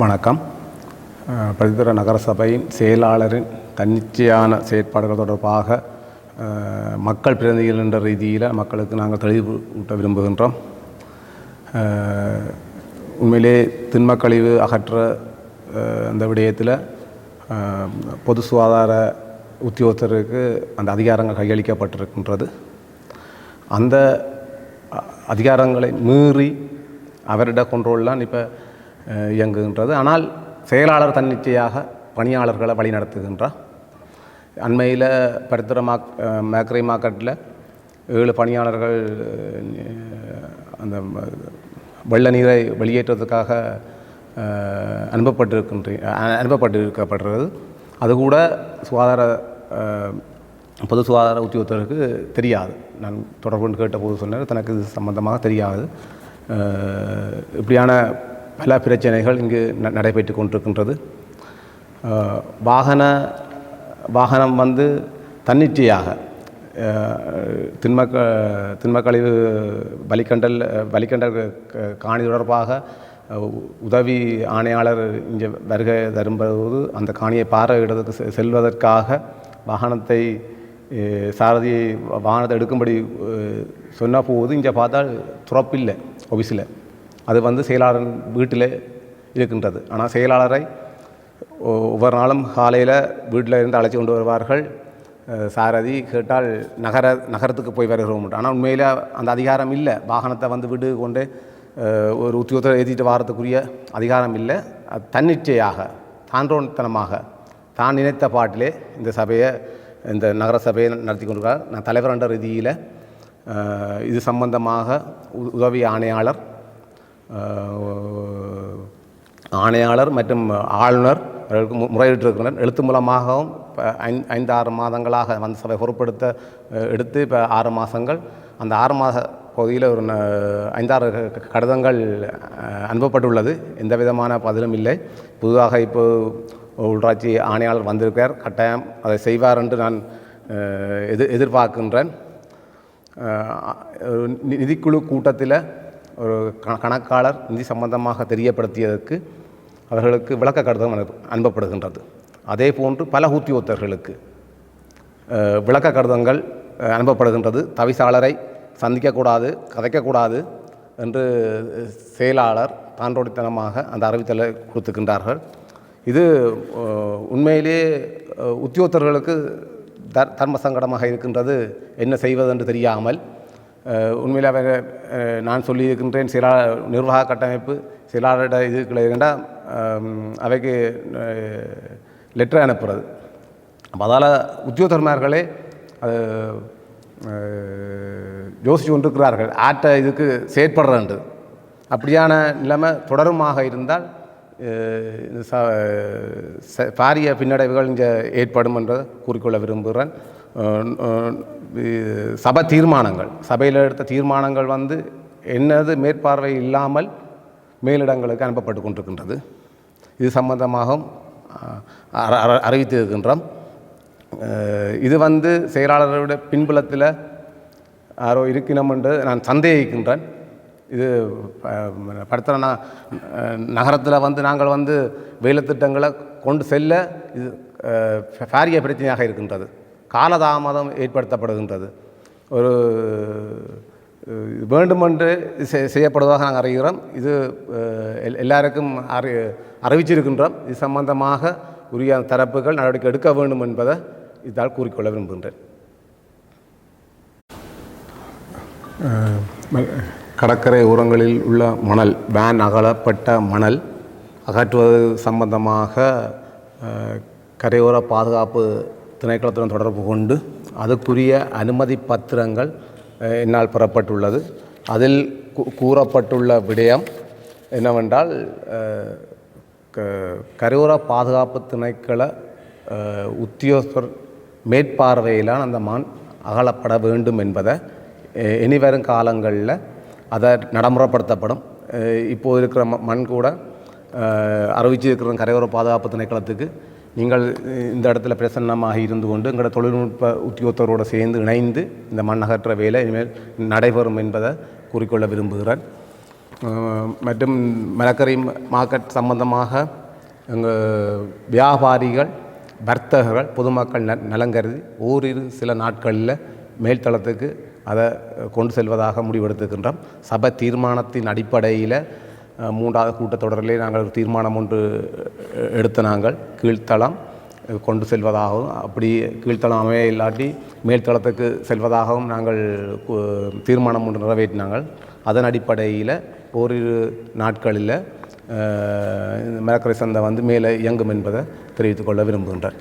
வணக்கம். அஹ், நகரசபையின் செயலாளரின் தன்னிச்சையான செயற்பாடுகள் தொடர்பாக மக்கள் பிரதிநிதிகள் என்ற ரீதியில் மக்களுக்கு நாங்கள் தெளிவு ஊட்ட விரும்புகின்றோம். உண்மையிலே திண்மக்கழிவு அகற்ற அந்த விடயத்தில் பொது சுகாதார உத்தியோகத்தருக்கு அந்த அதிகாரங்கள் கையளிக்கப்பட்டிருக்கின்றது. அந்த அதிகாரங்களை மீறி அவரிட கண்ட்ரோல்லாம் இப்போ இயங்குகின்றது. ஆனால் செயலாளர் தன்னிச்சையாக பணியாளர்களை வழிநடத்துகின்றார் அண்மையில் பரித்திர மாக் அஹ், மேக்கரை மார்க்கெட்டில் ஏழு பணியாளர்கள் அந்த வெள்ள நீரை வெளியேற்றுவதற்காக அனுப்பப்பட்டிருக்கின்ற அனுப்பப்பட்டிருக்கப்படுறது அது கூட சுகாதார பொது சுகாதார உத்தியோகத்தருக்கு தெரியாது. நான் தொடர்பு கேட்ட போது சொன்னார் தனக்கு இது சம்பந்தமாக தெரியாது. இப்படியான பல பிரச்சனைகள் இங்கு ந- நடைபெற்று கொண்டிருக்கின்றது. வாகன வாகனம் வந்து தன்னிச்சையாக திண்மக்க திண்மக்கழிவு வலிக்கண்டல் வலிக்கண்டல் காணி தொடர்பாக உதவி ஆணையாளர் இங்கே வருகை தரும்போது அந்த காணியை பார்வையிடுவதற்கு செ- செல்வதற்காக வாகனத்தை சாரதியை வாகனத்தை எடுக்கும்படி சொன்ன போது இங்கே பார்த்தால் துறப்பில்லை ஆஃபீஸில் அது வந்து செயலாளர் வீட்டில் இருக்கின்றது. ஆனால் செயலாளரை ஒவ்வொரு நாளும் காலையில் வீட்டில் இருந்து அழைச்சி கொண்டு வருவார்கள். சாரதி கேட்டால் நகர நகரத்துக்கு போய் வருகிறோம். ஆனால் உண்மையில் அந்த அதிகாரம் இல்லை. வாகனத்தை வந்து வீடு கொண்டு ஒரு உத்தியோகத்தை ஏற்றிட்டு வாரத்துக்குரிய அதிகாரம் இல்லை. அது தன்னிச்சையாக தான்றோன்தனமாக தான் நினைத்த பாட்டிலே இந்த சபையை இந்த நகர சபையை நடத்தி கொண்டிருக்கிறார். நான் தலைவர் என்ற ரீதியில் இது சம்பந்தமாக உ- உதவி ஆணையாளர் ஆணையாளர் மற்றும் ஆளுநர் அவர்களுக்கு மு- முறையிட்டிருக்கின்றனர். எழுத்து மூலமாகவும் இப்போ ஐந்து ஐந்து ஆறு மாதங்களாக வந்த சபை பொறுப்படுத்த எடுத்து இப்போ ஆறு மாதங்கள் அந்த ஆறு மாத பகுதியில் ஒரு ந- ஐந்தாறு க- கடிதங்கள் அனுப்பப்பட்டுள்ளது. எந்த விதமான பதிலும் இல்லை. புதிதாக இப்போ உள்ளாட்சி ஆணையாளர் வந்திருக்கார் கட்டாயம் அதை செய்வார் என்று நான் எதிர் எதிர்பார்க்கின்றேன். நிதிக்குழு கூட்டத்தில் ஒரு கணக்காளர் நிதி சம்பந்தமாக தெரியப்படுத்தியதற்கு அவர்களுக்கு விளக்க கடிதம் அனுப்பப்படுகின்றது. அதே போன்று பல உத்தியோகத்தர்களுக்கு விளக்க கடிதங்கள் அனுப்பப்படுகின்றது. தவிசாளரை சந்திக்கக்கூடாது கதைக்கக்கூடாது என்று செயலாளர் தாண்டோடித்தனமாக அந்த அறிவித்தலை கொடுத்துக்கின்றார்கள். இது உண்மையிலேயே உத்தியோகத்தர்களுக்கு தர் தர்ம சங்கடமாக இருக்கின்றது. என்ன செய்வதென்று தெரியாமல் உண்மையில் அவர் நான் சொல்லியிருக்கின்றேன் சில நிர்வாக கட்டமைப்பு சிலாரிட இதுக்குள்ள இருந்தால் அவைக்கு லெட்டர் அனுப்புறது. அப்போ அதால் உத்தியோகர்மார்களே அது அஹ், யோசிச்சு கொண்டிருக்கிறார்கள் ஆற்ற இதுக்கு செயற்படுறது அப்படியான நிலைமை தொடருமாக இருந்தால் பாரிய பின்னடைவுகள் இங்கே ஏற்படும் என்று கூறிக்கொள்ள விரும்புகிறேன். சபை தீர்மானங்கள். சபையில் எடுத்த தீர்மானங்கள் வந்து என்னது மேற்பார்வை இல்லாமல் மேலிடங்களுக்கு அனுப்பப்பட்டு கொண்டிருக்கின்றது. இது சம்பந்தமாகவும் அறிவித்து இருக்கின்றோம். அறிவித்திருக்கின்றோம் இது வந்து செயலாளரோட பின்புலத்தில் யாரோ இருக்கணும் என்று நான் சந்தேகிக்கின்றேன். இது படுத்துகிற நகரத்தில் வந்து நாங்கள் வந்து வேலை திட்டங்களை கொண்டு செல்ல இது பாரிய பிரச்சனையாக இருக்கின்றது. காலதாமதம் ஏற்படுத்தப்படுகின்றது. ஒரு வேண்டுமென்று செய்யப்படுவதாக நாங்கள் அறிகிறோம். இது எல்- எல்லாருக்கும் அறி அறிவிச்சிருக்கின்றோம். இது சம்பந்தமாக உரிய தரப்புகள் நடவடிக்கை எடுக்க வேண்டும் என்பதை இதால் கூறிக்கொள்ள விரும்புகின்றேன். கடற்கரை ஓரங்களில் உள்ள மணல் வேன் அகலப்பட்ட மணல் அகற்றுவது சம்பந்தமாக கரையோர பாதுகாப்பு திணைக்களத்துடன் தொடர்பு கொண்டு அதுக்குரிய அனுமதி பத்திரங்கள் என்னால் பெறப்பட்டுள்ளது. அதில் கூறப்பட்டுள்ள விடயம் என்னவென்றால் க- கரையோர பாதுகாப்பு திணைக்கள உத்தியோகர் மேற்பார்வையிலான அந்த மண் அகலப்பட வேண்டும் என்பதை இனி இனிவரும் காலங்களில் அதை நடைமுறைப்படுத்தப்படும். இப்போது இருக்கிற ம- மண் கூட அறிவிச்சிருக்கிற கரையோர பாதுகாப்பு திணைக்களத்துக்கு நீங்கள் இந்த இடத்துல பிரசன்னமாக இருந்து கொண்டு எங்களோட தொழில்நுட்ப உத்தியோகத்தரோடு சேர்ந்து இணைந்து இந்த மண் அகற்ற வேலை இனிமேல் நடைபெறும் என்பதை கூறிக்கொள்ள விரும்புகிறேன். மற்றும் மலக்கரை மார்க்கெட் சம்பந்தமாக எங்கள் வியாபாரிகள் வர்த்தகர்கள் பொதுமக்கள் ந நலங்கருதி ஓரிரு சில நாட்களில் மேல்தளத்துக்கு அதை கொண்டு செல்வதாக முடிவெடுத்துக்கின்றோம் சபை தீர்மானத்தின் அடிப்படையில் மூன்றாவது கூட்டத்தொடரிலே நாங்கள் ஒரு தீர்மானம் ஒன்று எடுத்த நாங்கள். கீழ்த்தளம் கொண்டு செல்வதாகவும் அப்படி கீழ்த்தளம் அமைய இல்லாட்டி மேல்தளத்துக்கு செல்வதாகவும் நாங்கள் தீர்மானம் ஒன்று நிறைவேற்றினாங்கள். அதன் அடிப்படையில் ஓரிரு நாட்களில் இந்த மரக்கரை சந்தை வந்து மேலே இயங்கும் என்பதை தெரிவித்துக்கொள்ள விரும்புகின்றேன்.